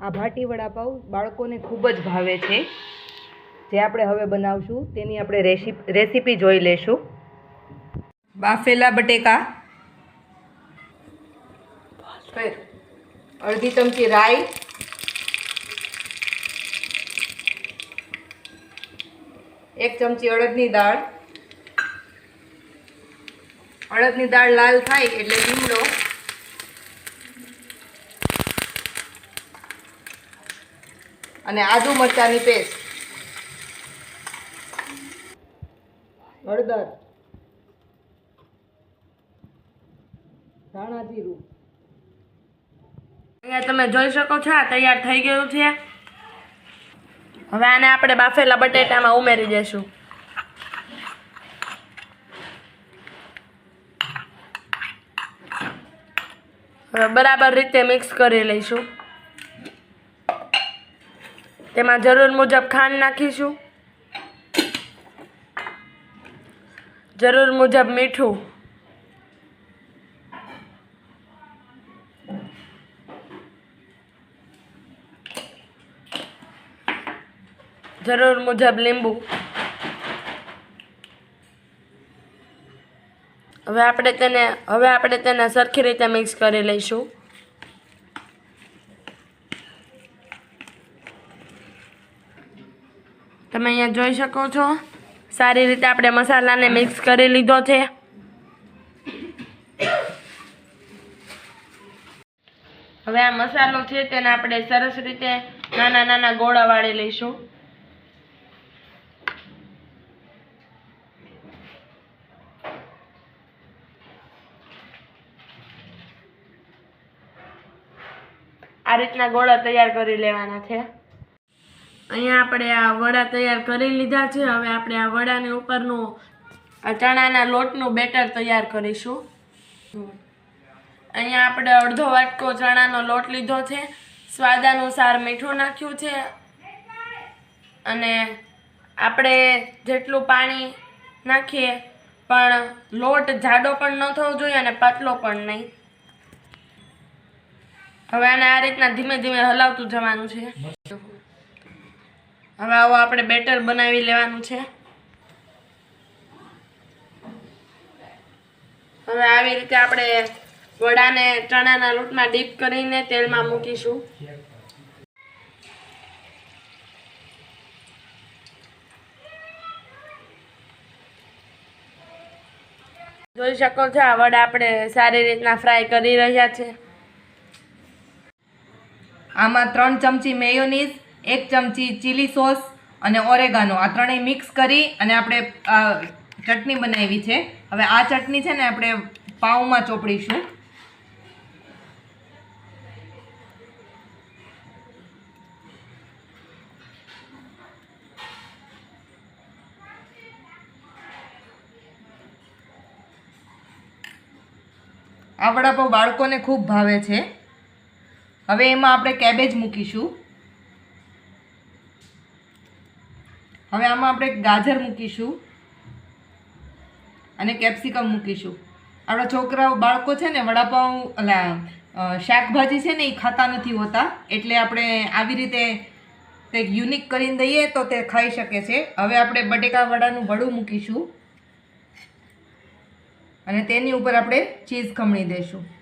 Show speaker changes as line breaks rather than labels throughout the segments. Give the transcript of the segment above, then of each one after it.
આ ભાટી વડાપાવ બાળકોને ખૂબ જ ભાવે છે. જે આપણે હવે બનાવશું, તેની આપણે રેસીપ રેસીપી જોઈ લેશું. બાફેલા બટેકા. અડધી ચમચી રાઈ. એક ચમચી અડદની દાળ. અડદની દાળ લાલ થાય એટલે લીમડો. અને આદુ મરચાંની પેસ્ટ. હળદર. ધાણા જીરું.
અહીંયા તમે જોઈ શકો છો, આ તૈયાર થઈ ગયું છે. હવે આને આપણે બાફેલા બટેટામાં ઉમેરી દઈશું બરાબર રીતે મિક્સ કરી લઈશું. તેમાં જરૂર મુજબ ખાંડ નાખીશું. જરૂર મુજબ મીઠું. જરૂર મુજબ લીંબુ. હવે આપણે તેને, હવે આપણે તેને સરખી રીતે મિક્સ કરી લઈશું. તમે અહીંયા જોઈ શકો છો. સારી રીતે આપણે મસાલાને મિક્સ કરી લીધો છે. હવે આ મસાલો છે તેને આપણે સરસ રીતે નાના નાના ગોળા વાળી લઈશું. આ રીતના ગોળા તૈયાર કરી લેવાના છે. અહીંયા આપણે આ વડા તૈયાર કરી લીધા છે. હવે આપણે આ વડાની ઉપરનું, આ ચણાના લોટનું બેટર તૈયાર કરીશું. અહીંયા આપણે અડધો વાટકો ચણાનો લોટ લીધો છે. સ્વાદ અનુસાર મીઠું નાખ્યું છે. અને આપણે જેટલું પાણી નાખીએ, પણ લોટ જાડો પણ ન થવો જોઈએ અને પાતળો પણ નહીં. હવે આને આ રીતના ધીમે ધીમે હલાવતું જવાનું છે. હવે આવો આપણે બેટર બનાવી લેવાનું છે. હવે આવી રીતે આપણે વડાને ચણાના લોટમાં ડીપ કરીને તેલમાં મૂકીશું. જોઈ શકો છો, આ વડા આપણે સારી રીતના ફ્રાય કરી રહ્યા છે.
આમાં ત્રણ ચમચી મેયોનીઝ એક ચમચી ચીલી સોસ અને ઓરેગાનો આ ત્રણેય મિક્સ કરી અને આપણે ચટણી બનાવી છે. હવે આ ચટણી છે ને આપણે પાઉંમાં ચોપડીશું. આ વડાપાઉં બાળકોને ખૂબ ભાવે છે. હવે એમાં આપણે કેબેજ મૂકીશું. હવે આમાં આપણે ગાજર મૂકીશું અને કેપ્સિકમ મૂકીશું. આપણા છોકરાઓ, બાળકો છે ને, વડાપાઉં, અલા શાકભાજી છે ને એ ખાતા નથી હોતા. એટલે આપણે આવી રીતે કંઈક યુનિક કરીને દઈએ તો તે ખાઈ શકે છે. હવે આપણે બટેકા વડાનું વડું મૂકીશું. અને તેની ઉપર આપણે ચીઝ ખમણી દઈશું.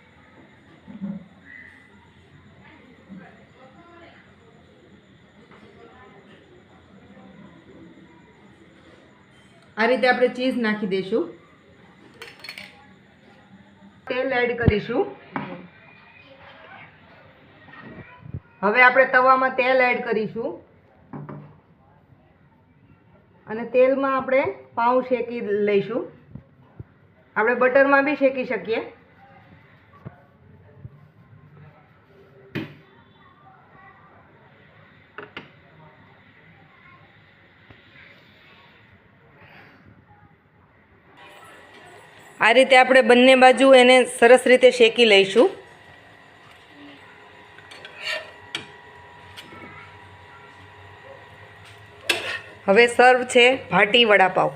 આ રીતે આપણે ચીઝ નાખી દઈશું. તેલ એડ કરીશું. હવે આપણે તવામાં તેલ એડ કરીશું. અને તેલમાં આપણે પાઉં શેકી લઈશું. આપણે બટરમાં બી શેકી શકીએ. આ રીતે આપણે બંને બાજુ એને સરસ રીતે શેકી લઈશું. હવે સર્વ છે ભાટી વડાપાવ.